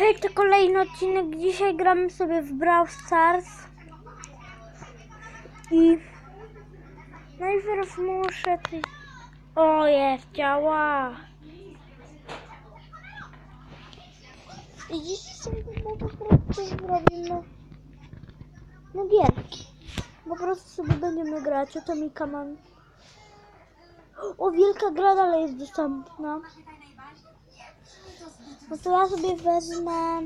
Hej, to kolejny odcinek. Dzisiaj gramy sobie w Brawl Stars. I najpierw muszę... Ty... O, jest, działa. I dziś sobie po prostu zrobimy no gierki. Po prostu sobie będziemy grać. Oto mi kaman. O, wielka gra dalej jest dostępna. No to ja sobie wezmę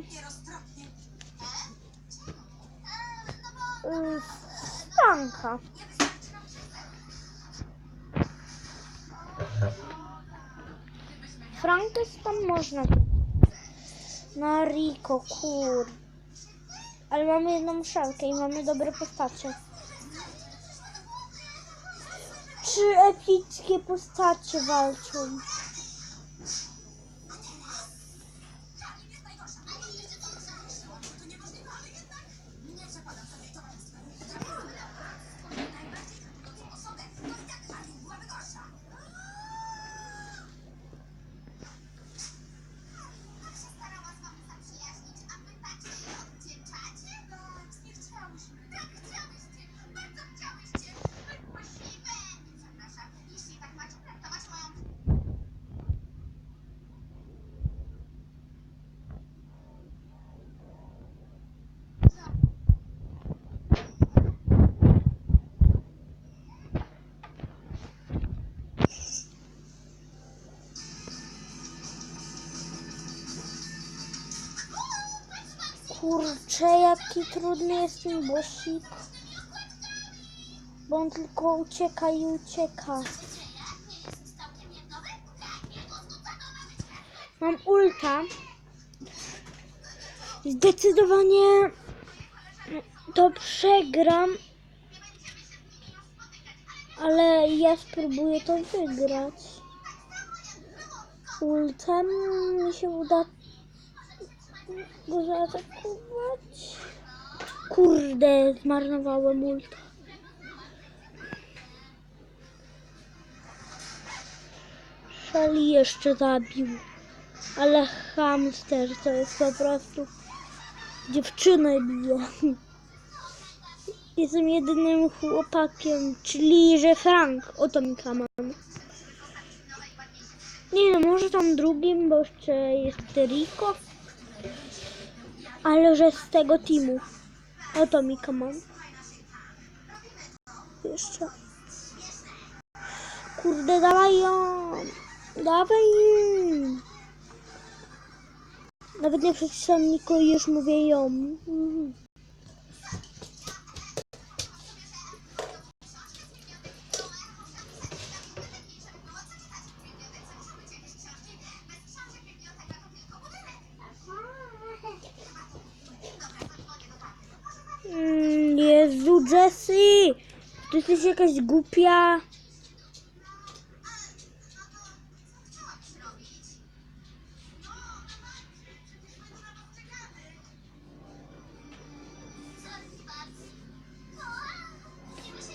y, Franka. Frank jest tam można. Na Rico, kur. Ale mamy jedną szalkę i mamy dobre postacie. Trzy epickie postacie walczą. Kurczę, jaki trudny jest ten bossik. Bo on tylko ucieka i ucieka. Mam ulta. Zdecydowanie to przegram. Ale ja spróbuję to wygrać. Ultem mi się uda go zaatakować. Kurde, zmarnowałem ulta. Szali jeszcze zabił. Ale hamster to jest po prostu dziewczynę bije. Jestem jedynym chłopakiem, czyli że Frank. Oto mi kaman. Nie no, może tam drugim, bo jeszcze jest Rico. Ale że z tego teamu. Oto mi kaman. Jeszcze. Kurde, dawaj ją. Dawaj. Nawet nie przeczytałam Niko już mówię ją. Mhm. Jezu, Jessie! Ty jesteś jakaś głupia.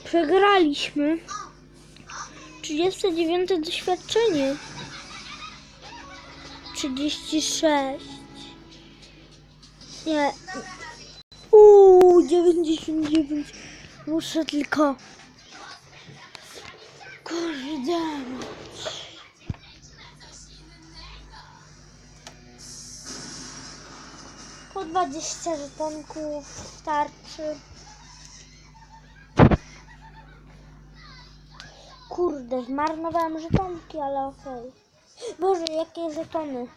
Przegraliśmy. 39 doświadczenie. 36. Nie. Uuu, 99. Muszę tylko. Mać. Po 20 żetonków starczy. Kurde, zmarnowałem żetonki, ale okej. Boże, jakie żetony.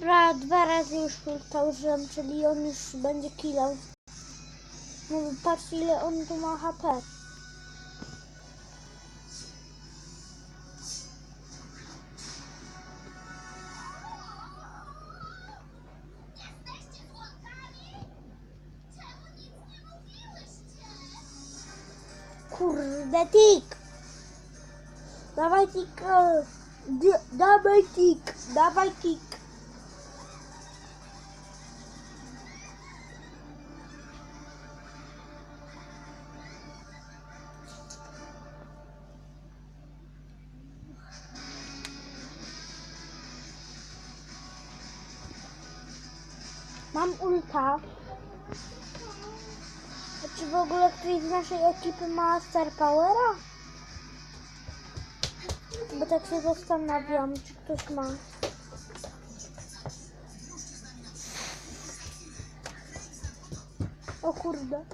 Dobra, dwa razy już hurta użyłem, czyli on już będzie killał. No patrz ile on tu ma HP. Kurde, tik! Dawaj tik! E, dawaj tik! Dawaj tik! Naszej ekipy ma Star Powera? Bo tak się zastanawiam, czy ktoś ma. O kurde.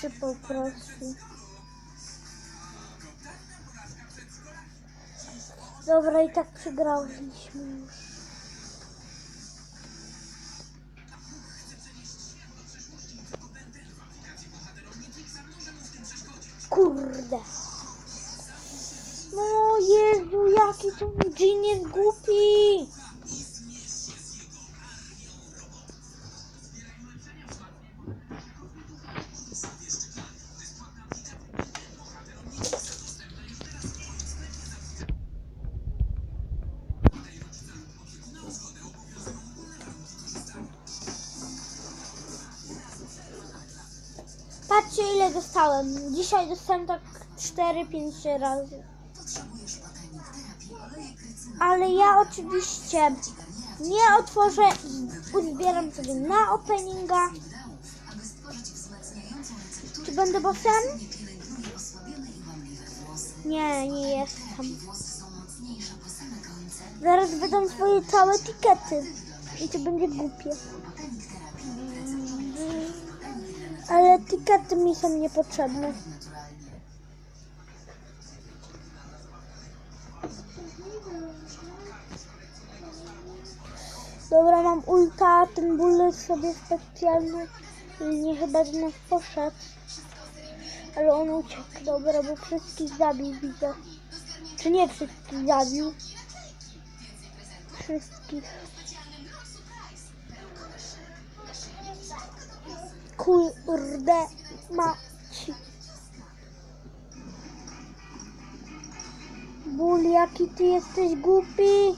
Awczy po prostu. Dobra, i tak przegraliśmy już. Kurde. No Jezu, jaki to Jean jest głupi. Patrzcie ile dostałem. Dzisiaj dostałem tak 4-5 razy. Ale ja oczywiście nie otworzę, uzbieram sobie na openinga. Czy będę bossem? Nie, nie jestem. Zaraz wydam swoje całe tikety. I to będzie głupie. Ale tikety mi są niepotrzebne. Dobra, mam ulta, ten bullet sobie specjalny nie chyba z nas poszedł. Ale on uciekł, dobra, bo wszystkich zabił, widzę. Czy nie wszystkich zabił? Wszystkich. Kurde, maci. Ból, jaki ty jesteś głupi.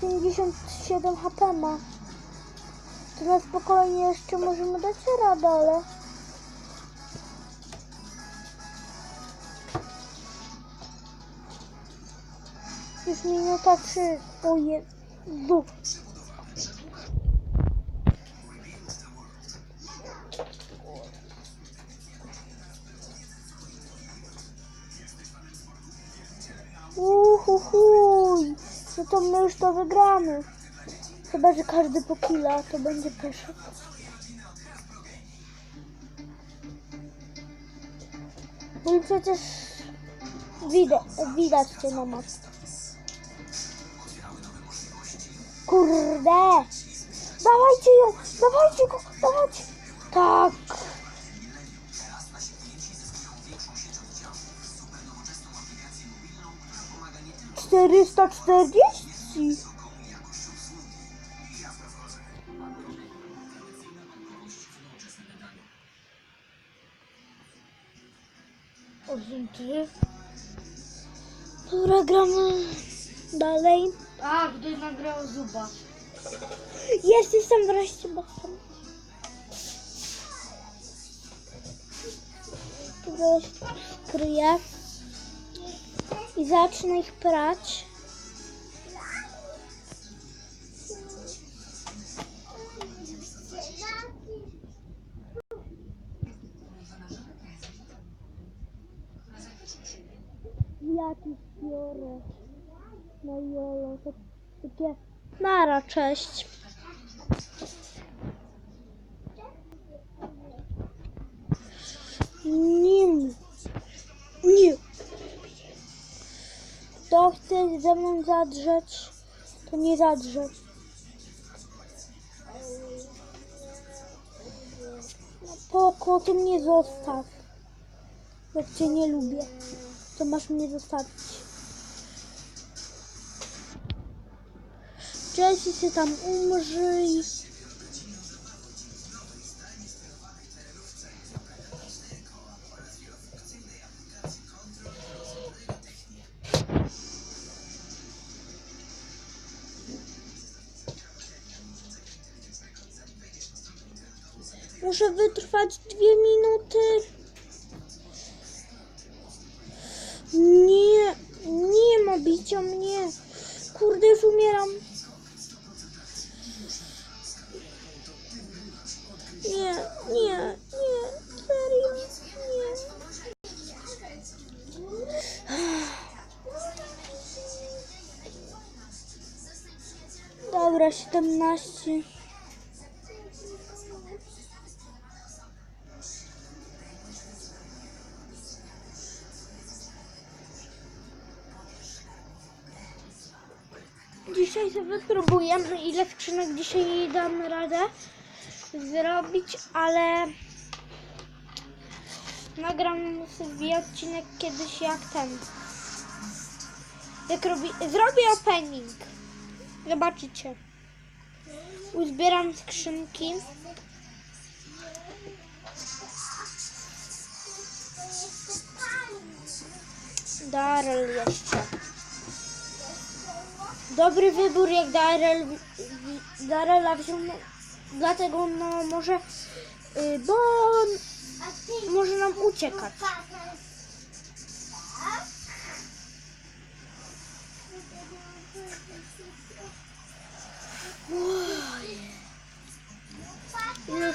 57 HP ma. To na spokojnie jeszcze możemy dać radę, ale... Już minuta 3. O Jezu. Uhuhuj. No to my już to wygramy. Chyba, że każdy po killa to będzie peszek. No i przecież widać, widać cię na moc. Kurde! Dawajcie ją! Dawajcie go! Dawajcie! Tak! Czterysta czterdzieści! Osiem trzy. Dobra, gramy dalej. A, ktoś nagrał zuba. Jest, jestem wreszcie bossem. Teraz skryję i zacznę ich prać. Jakiś biorę na jolo, to takie nara, cześć. Nim. Kto chce ze mną zadrzeć, to nie zadrze. No po koty mnie zostaw. Jak cię nie lubię, to masz mnie zostawić. Cześć, ty tam umrzyj. Bicia mnie. Kurde, już umieram. Nie, nie, nie, serio, nie. Dobra, 17. Dzisiaj sobie wypróbujemy, ile skrzynek dzisiaj damy radę zrobić, ale nagram sobie odcinek kiedyś jak ten. Jak robi, zrobię opening. Zobaczycie. Uzbieram skrzynki. Darel jeszcze. Dobry wybór jak Darel, Darela wziął, no, dlatego no może, y, bo on może nam uciekać. Ile?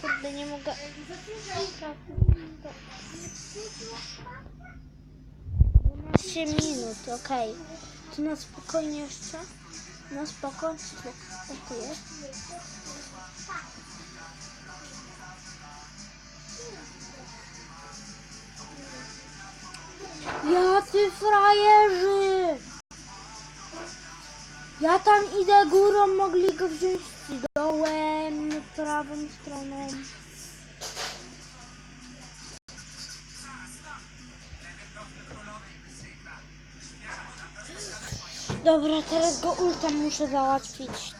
Kurde, nie mogę. 12 minut, okej. To na spokojnie jeszcze? Na spokojnie? Co tu jest? Jacy frajerzy! Ja tam idę górą, mogli go wziąć dołem, prawą stroną. Dobra, teraz go ultem muszę załatwić.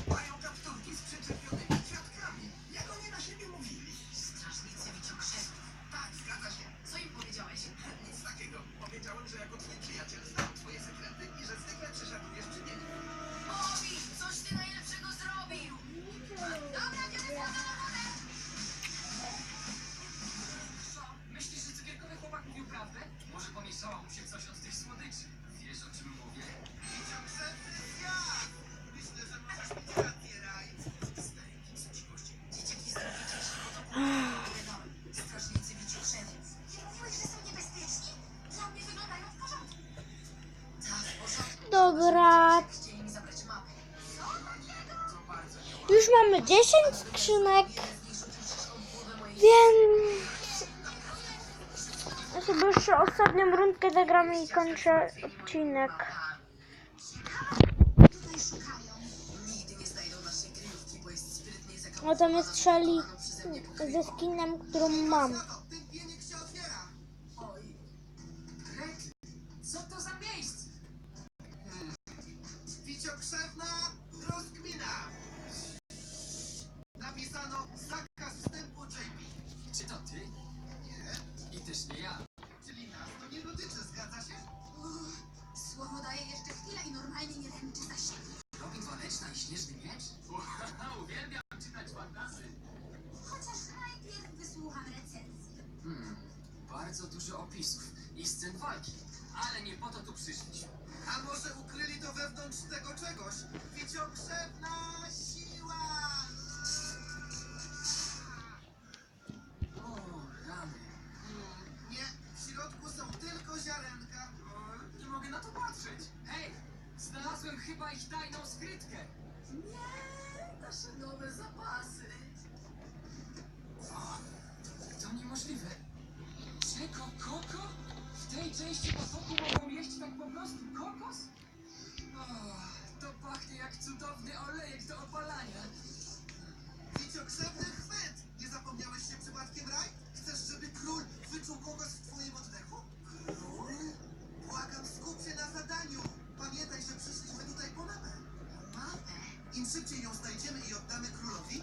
10 skrzynek, więc ja sobie jeszcze ostatnią rundkę zagramy i kończę odcinek. O, tam jest Shelly ze skinem, którą mam. opisów i scen walki, ale nie po to tu przyszliśmy. A może ukryli to wewnątrz tego czegoś? Widziokrzewność! Części potoku mogą jeść tak po prostu kokos? O, to pachnie jak cudowny olejek do opalania. Wiciokrzewny chwyt! Nie zapomniałeś się przypadkiem, Raj? Chcesz, żeby król wyczuł kogoś w twoim oddechu? Król? Błagam, skup się na zadaniu! Pamiętaj, że przyszliśmy tutaj po mapę. Mapę? Im szybciej ją znajdziemy i oddamy królowi,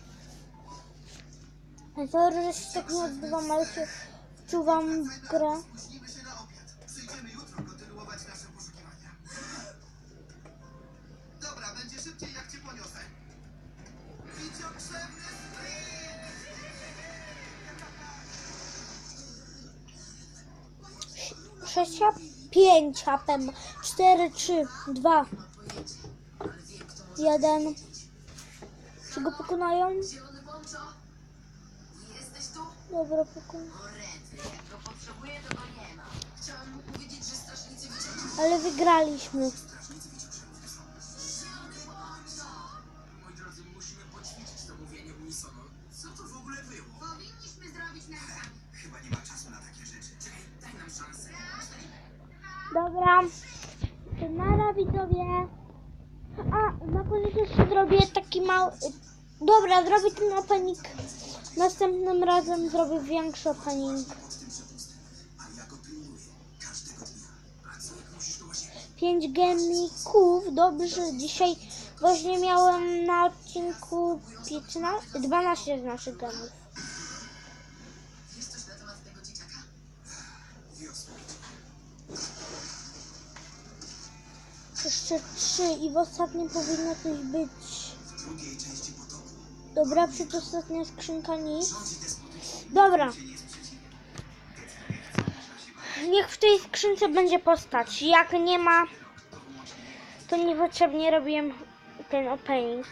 Sorry, że się tak nie odzywam, ale się wracajmy, grę. albo spóźnimy się na obiad. Przyjdziemy jutro kontynuować nasze poszukiwania. Dobra, będzie szybciej jak cię poniosę. Sprint! 6, 5 HP, 4, 3, 2, 1. Czy go pokonają? Dobra, pokonają. Nam szansę. Dobra. To nara widzowie. A, na koniec jeszcze zrobię taki mały... Dobra, zrobię ten opening. Następnym razem zrobię większy opening. 5 gemików. Dobrze, dzisiaj właśnie miałem na odcinku 15, 12 z naszych gemów. Jeszcze 3 i w ostatnim powinno coś być. Dobra, przedostatnia skrzynka nic. Dobra, niech w tej skrzynce będzie postać. Jak nie ma, to niepotrzebnie robiłem ten opening.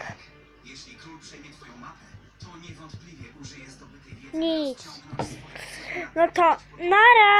Jeśli król przejmie twoją mapę, to niewątpliwie użyje zdobytej wiedzy, Nic. No to nara!